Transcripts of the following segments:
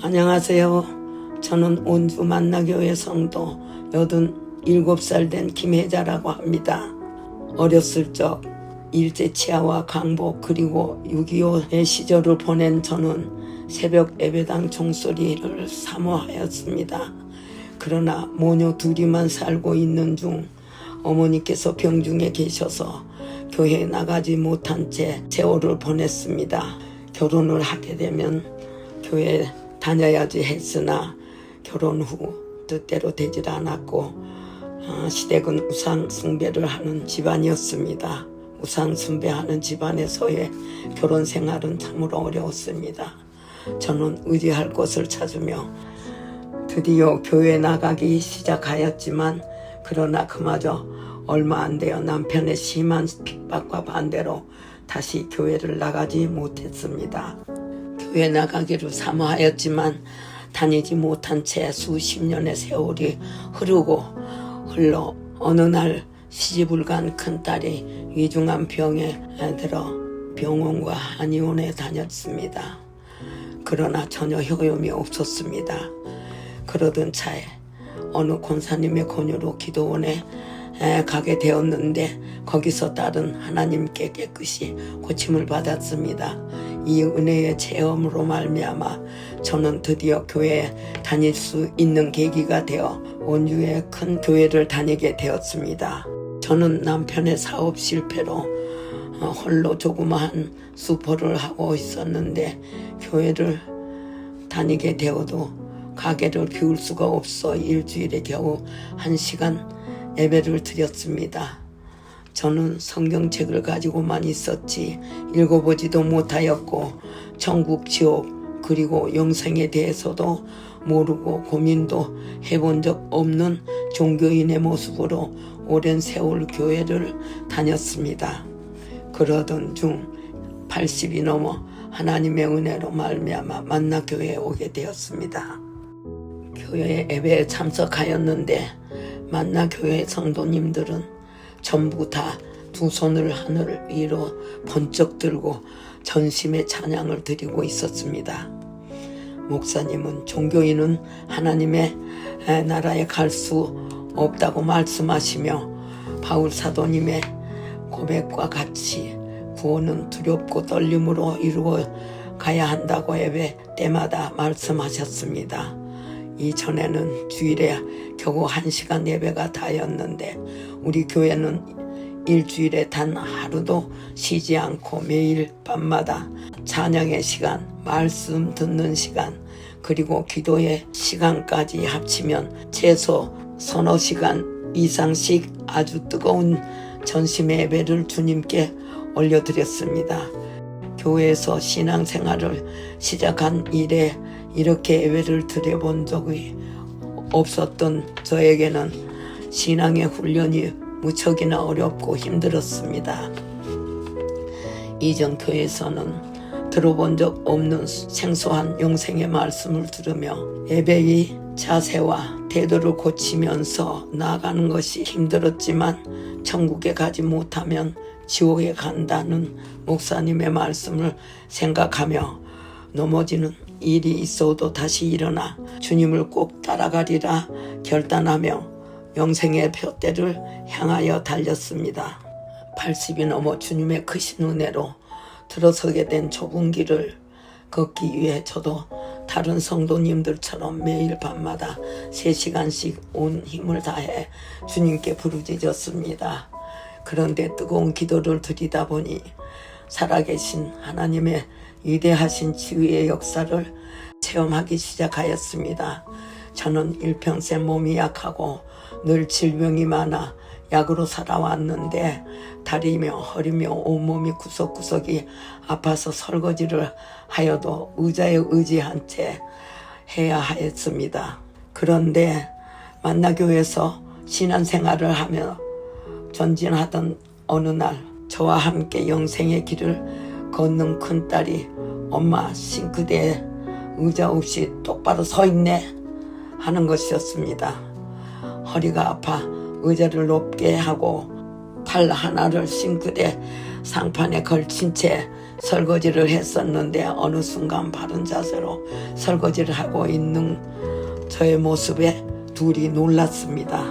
안녕하세요. 저는 온주 만나교회 성도 87살 된 김혜자라고 합니다. 어렸을 적 일제 치하와 강복 그리고 6.25의 시절을 보낸 저는 새벽 예배당 종소리를 사모하였습니다. 그러나 모녀 둘이만 살고 있는 중 어머니께서 병중에 계셔서 교회에 나가지 못한 채 세월을 보냈습니다. 결혼을 하게 되면 교회 다녀야지 했으나 결혼 후 뜻대로 되질 않았고 어, 시댁은 우상 숭배를 하는 집안이었습니다. 우상 숭배하는 집안에서의 결혼 생활은 참으로 어려웠습니다. 저는 의지할 곳을 찾으며 드디어 교회 나가기 시작하였지만 그러나 그마저 얼마 안 되어 남편의 심한 핍박과 반대로 다시 교회를 나가지 못했습니다. 교회 나가기를 사모하였지만 다니지 못한 채 수십 년의 세월이 흐르고 흘러 어느 날 시집을 간 큰딸이 위중한 병에 들어 병원과 한의원에 다녔습니다. 그러나 전혀 효용이 없었습니다. 그러던 차에 어느 권사님의 권유로 기도원에 에, 가게 되었는데 거기서 딸은 하나님께 깨끗이 고침을 받았습니다. 이 은혜의 체험으로 말미암아 저는 드디어 교회에 다닐 수 있는 계기가 되어 원주의 큰 교회를 다니게 되었습니다. 저는 남편의 사업 실패로 어, 홀로 조그마한 수포를 하고 있었는데 교회를 다니게 되어도 가게를 비울 수가 없어 일주일에 겨우 한 시간 예배를 드렸습니다. 저는 성경책을 가지고만 있었지 읽어보지도 못하였고 천국 지옥 그리고 영생에 대해서도 모르고 고민도 해본 적 없는 종교인의 모습으로 오랜 세월 교회를 다녔습니다. 그러던 중 80이 넘어 하나님의 은혜로 말미암아 만나 교회에 오게 되었습니다. 교회 예배에 참석하였는데 만나 교회 성도님들은 전부 다 두 손을 하늘 위로 번쩍 들고 전심의 찬양을 드리고 있었습니다. 목사님은 종교인은 하나님의 나라에 갈 수 없다고 말씀하시며 바울 사도님의 고백과 같이 구원은 두렵고 떨림으로 이루어 가야 한다고 예배 때마다 말씀하셨습니다. 이전에는 주일에 겨우 한 시간 예배가 다였는데 우리 교회는 일주일에 단 하루도 쉬지 않고 매일 밤마다 찬양의 시간, 말씀 듣는 시간, 그리고 기도의 시간까지 합치면 최소 서너 시간 이상씩 아주 뜨거운 전심의 예배를 주님께 올려드렸습니다. 교회에서 신앙생활을 시작한 이래 이렇게 예배를 드려본 적이 없었던 저에게는 신앙의 훈련이 무척이나 어렵고 힘들었습니다. 이전 교회에서는 들어본 적 없는 생소한 영생의 말씀을 들으며 예배의 자세와 태도를 고치면서 나아가는 것이 힘들었지만 천국에 가지 못하면 지옥에 간다는 목사님의 말씀을 생각하며 넘어지는 일이 있어도 다시 일어나 주님을 꼭 따라가리라 결단하며 영생의 표대를 향하여 달렸습니다. 80이 넘어 주님의 크신 은혜로 들어서게 된 좁은 길을 걷기 위해 저도 다른 성도님들처럼 매일 밤마다 3시간씩 온 힘을 다해 주님께 부르짖었습니다. 그런데 뜨거운 기도를 드리다 보니 살아계신 하나님의 위대하신 치유의 역사를 체험하기 시작하였습니다. 저는 일평생 몸이 약하고 늘 질병이 많아 약으로 살아왔는데 다리며 허리며 온몸이 구석구석이 아파서 설거지를 하여도 의자에 의지한 채 해야 하였습니다. 그런데 만나교에서 신앙생활을 하며 전진하던 어느 날 저와 함께 영생의 길을 걷는 큰딸이 엄마 싱크대에 의자 없이 똑바로 서 있네 하는 것이었습니다. 허리가 아파 의자를 높게 하고 팔 하나를 싱크대 상판에 걸친 채 설거지를 했었는데 어느 순간 바른 자세로 설거지를 하고 있는 저의 모습에 둘이 놀랐습니다.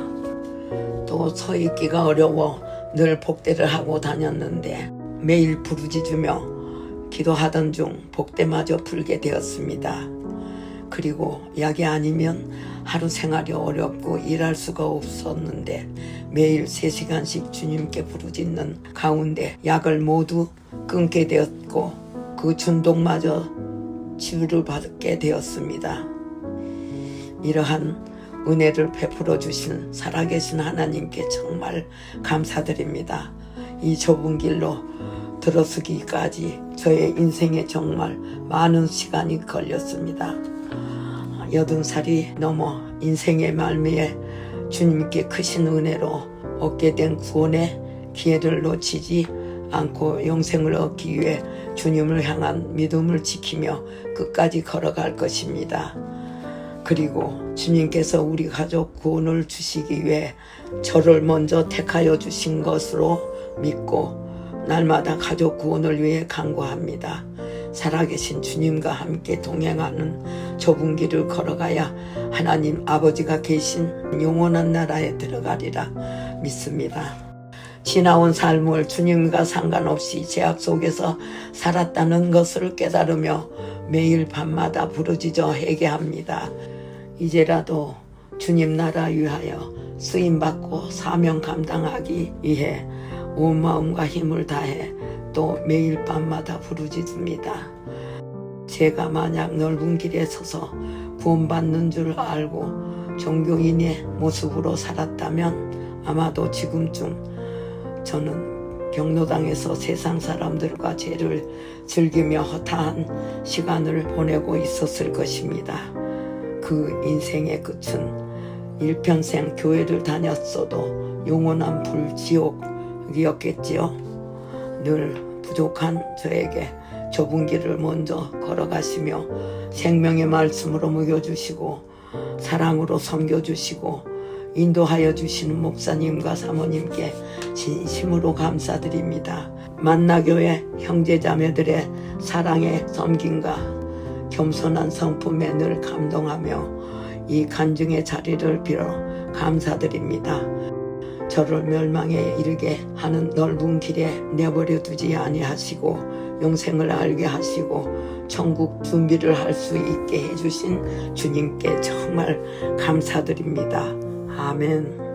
또 서 있기가 어려워 늘 복대를 하고 다녔는데 매일 부르짖으며 기도하던 중 복대마저 풀게 되었습니다. 그리고 약이 아니면 하루 생활이 어렵고 일할 수가 없었는데 매일 3시간씩 주님께 부르짖는 가운데 약을 모두 끊게 되었고 그 중독마저 치유를 받게 되었습니다. 이러한 은혜를 베풀어 주신 살아계신 하나님께 정말 감사드립니다. 이 좁은 길로 들어서기까지 저의 인생에 정말 많은 시간이 걸렸습니다. 여든 살이 넘어 인생의 말미에 주님께 크신 은혜로 얻게 된 구원의 기회를 놓치지 않고 영생을 얻기 위해 주님을 향한 믿음을 지키며 끝까지 걸어갈 것입니다. 그리고 주님께서 우리 가족 구원을 주시기 위해 저를 먼저 택하여 주신 것으로 믿고 날마다 가족 구원을 위해 간구합니다. 살아계신 주님과 함께 동행하는 좁은 길을 걸어가야 하나님 아버지가 계신 영원한 나라에 들어가리라 믿습니다. 지나온 삶을 주님과 상관없이 제약 속에서 살았다는 것을 깨달으며 매일 밤마다 부르짖어 회개합니다. 이제라도 주님 나라 위하여 쓰임 받고 사명 감당하기 위해 온 마음과 힘을 다해 또 매일 밤마다 부르짖습니다. 제가 만약 넓은 길에 서서 구원받는 줄 알고 종교인의 모습으로 살았다면 아마도 지금쯤 저는 경로당에서 세상 사람들과 죄를 즐기며 허탄한 시간을 보내고 있었을 것입니다. 그 인생의 끝은 일평생 교회를 다녔어도 영원한 불지옥 이었겠지요. 늘 부족한 저에게 좁은 길을 먼저 걸어가시며 생명의 말씀으로 먹여주시고 사랑으로 섬겨주시고 인도하여 주시는 목사님과 사모님께 진심으로 감사드립니다. 만나교회 형제자매들의 사랑의 섬김과 겸손한 성품에 늘 감동하며 이 간증의 자리를 빌어 감사드립니다. 저를 멸망에 이르게 하는 넓은 길에 내버려 두지 아니하시고 영생을 알게 하시고 천국 준비를 할 수 있게 해주신 주님께 정말 감사드립니다. 아멘.